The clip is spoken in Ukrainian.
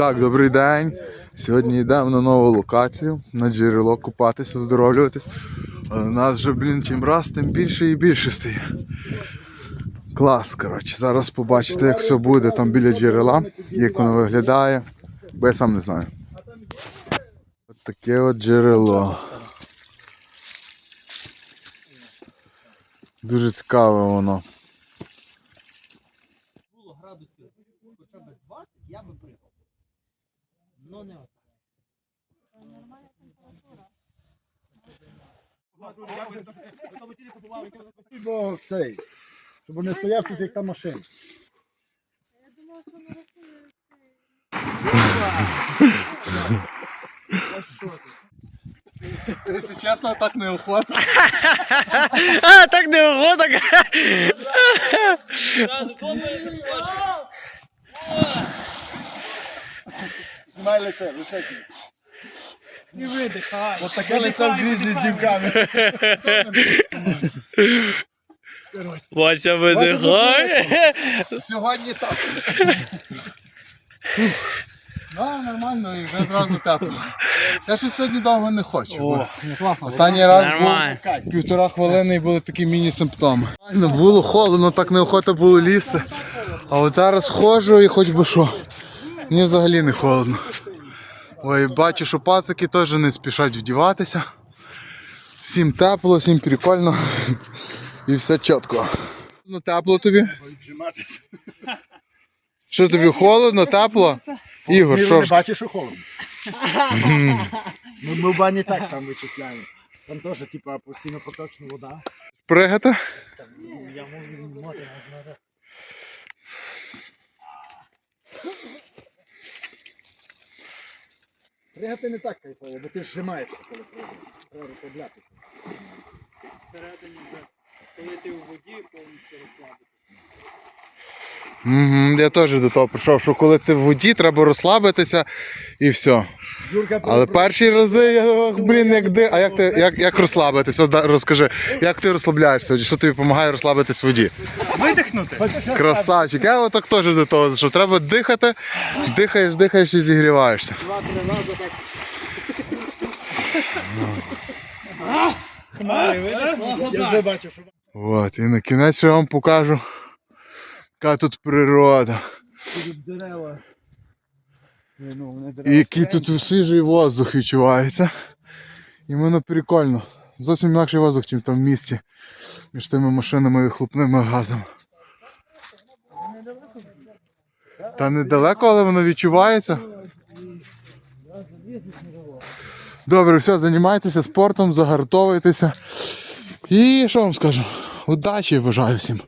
Так, добрий день. Сьогодні йдемо на нову локацію, на джерело купатися, оздоровлюватись. Але нас вже, блін, чим раз, тим більше і більше стає. Клас, коротше. Зараз побачите, як все буде там біля джерела, як воно виглядає. Бо я сам не знаю. От таке от джерело. Дуже цікаве воно. було градусів хоча б 20, я би пригав. Ну не отак. Бо цей, щоб не стояв тут, як та машина. Якщо чесно, так неохота. А, так не охота. Знімай лице, лице знімай. І видихай. От таке лице в грізлі з дівками. Вася видихай. Сьогодні так. Ну, нормально, і вже зразу тепло. Я щось сьогодні довго не хочу. бо Останній раз Нормально. був півтора хвилини і були такі міні-симптоми. Реально було холодно, так неохота було лізти. А от зараз ходжу і хоч би що. Мені взагалі не холодно. Ой, бачу, що пацики теж не спішать вдіватися. Всім тепло, всім прикольно. І все чітко. Ну тепло тобі? Що тобі холодно, тепло? Ігор, що не бачиш, що холодно. Ми, ми в бані так там вичисляємо. Там теж, типа, постійно поточна вода. Пригати? Я можу знімати Пригати не так кайфово, бо ти зжимаєшся, коли. Треба розслаблятися. всередині, коли ти у воді, повністю розслабити. Угу, я теж до того прийшов, що коли ти в воді, треба розслабитися і все. Але перші рази я блін, як ди. А як ти як, як розслабитись? От, розкажи, як ти розслабляєшся? Що тобі допомагає розслабитись в воді? Видихнути? Красавчик, я отак теж до того, що треба дихати, дихаєш, дихаєш і зігріваєшся. Два-три рази так. Хмари, видих? я вже бачу, що От, і на кінець я вам покажу, яка тут природа. дерева. Ну, вони І дерева який тут свіжий воздух відчувається. І воно прикольно. Зовсім інакший воздух, ніж там в місті. Між тими машинами і вихлопними газами. Та недалеко, але воно відчувається. Добре, все, займайтеся спортом, загартовуйтеся. І що вам скажу? Удачі бажаю всім.